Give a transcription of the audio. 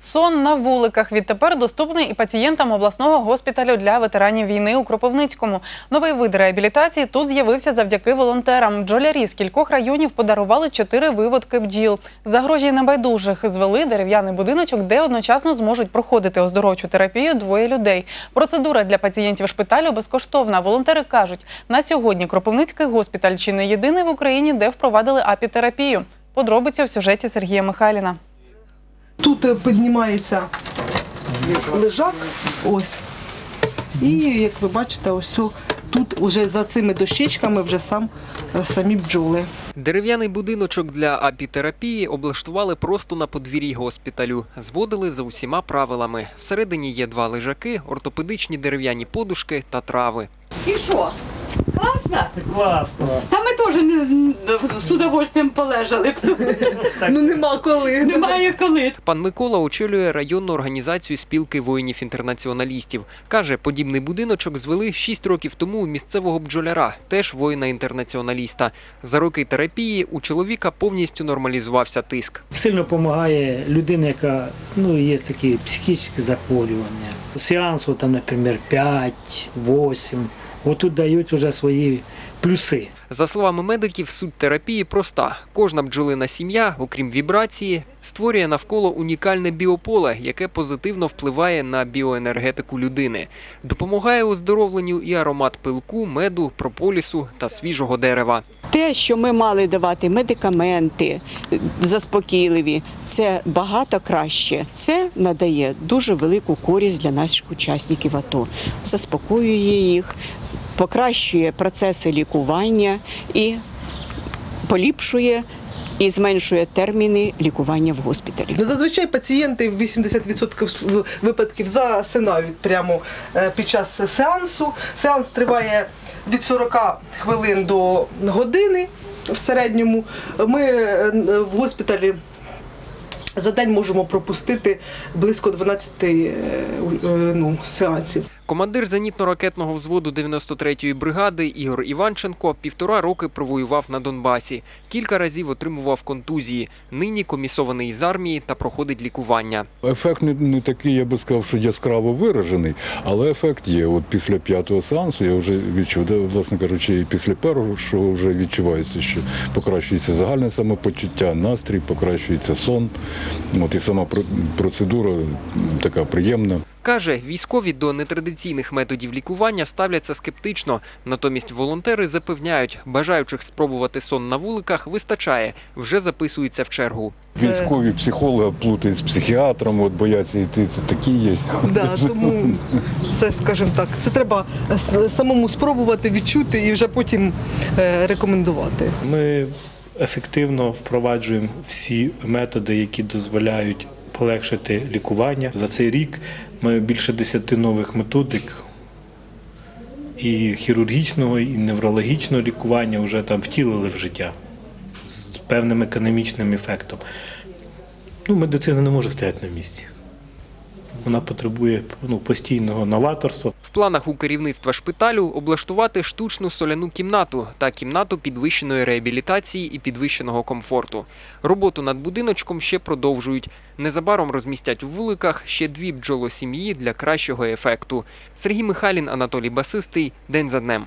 Сон на вуликах відтепер доступний і пацієнтам обласного госпіталю для ветеранів війни у Кропивницькому. Новий вид реабілітації тут з'явився завдяки волонтерам. Бджолярі з кількох районів подарували чотири виводки бджіл. За гроші небайдужих звели дерев'яний будиночок, де одночасно зможуть проходити оздоровчу терапію двоє людей. Процедура для пацієнтів шпиталю безкоштовна. Волонтери кажуть, на сьогодні Кропивницький госпіталь чи не єдиний в Україні, де впровадили апітерапію. Подробиці в сюжеті Сергія Михайліна. Тут е, піднімається лежак, ось. І як ви бачите, ось тут уже за цими дощечками вже сам, е, самі бджоли. Дерев'яний будиночок для апітерапії облаштували просто на подвір'ї госпіталю. Зводили за усіма правилами. Всередині є два лежаки, ортопедичні дерев'яні подушки та трави. І що? Класно? Класно. Та ми теж не, з удовольствием полежали. Ну нема коли. Немає коли. Пан Микола очолює районну організацію спілки воїнів-інтернаціоналістів. Каже, подібний будиночок звели 6 років тому у місцевого бджоляра, теж воїна-інтернаціоналіста. За роки терапії у чоловіка повністю нормалізувався тиск. Сильно допомагає людина, яка ну, є такі психічні захворювання. Сеансу, там, наприклад, 5, 8. От тут дають вже свої плюси. За словами медиків, суть терапії проста. Кожна бджолина сім'я, окрім вібрації, створює навколо унікальне біополе, яке позитивно впливає на біоенергетику людини. Допомагає оздоровленню і аромат пилку, меду, прополісу та свіжого дерева. Те, що ми мали давати медикаменти заспокійливі, це багато краще. Це надає дуже велику користь для наших учасників АТО. Заспокоює їх, покращує процеси лікування і поліпшує і зменшує терміни лікування в госпіталі. Ну, Зазвичай пацієнти в 80% випадків засинають прямо е, під час сеансу. Сеанс триває від 40 хвилин до години в середньому. Ми е, в госпіталі за день можемо пропустити близько 12 е, е, ну, сеансів. Командир зенітно-ракетного взводу 93-ї бригади Ігор Іванченко півтора роки провоював на Донбасі. Кілька разів отримував контузії. Нині комісований з армії та проходить лікування. Ефект не, не такий, я би сказав, що яскраво виражений, але ефект є. От після п'ятого сеансу я вже відчув, де, власне кажучи, і після першого вже відчувається, що покращується загальне самопочуття, настрій, покращується сон. От і сама про- процедура така приємна. Каже, військові до нетрадиційних методів лікування ставляться скептично. Натомість волонтери запевняють, бажаючих спробувати сон на вуликах вистачає, вже записуються в чергу. Військові психологи плутають з психіатром, от бояться йти. Це такі є. Да, тому це, скажімо так, це треба самому спробувати, відчути і вже потім е, рекомендувати. Ми ефективно впроваджуємо всі методи, які дозволяють полегшити лікування. За цей рік ми більше 10 нових методик і хірургічного, і неврологічного лікування вже там втілили в життя з певним економічним ефектом. Ну, медицина не може стояти на місці. Вона потребує ну, постійного новаторства. В планах у керівництва шпиталю облаштувати штучну соляну кімнату та кімнату підвищеної реабілітації і підвищеного комфорту. Роботу над будиночком ще продовжують. Незабаром розмістять у вуликах ще дві бджолосім'ї для кращого ефекту. Сергій Михайлін, Анатолій Басистий. День за днем.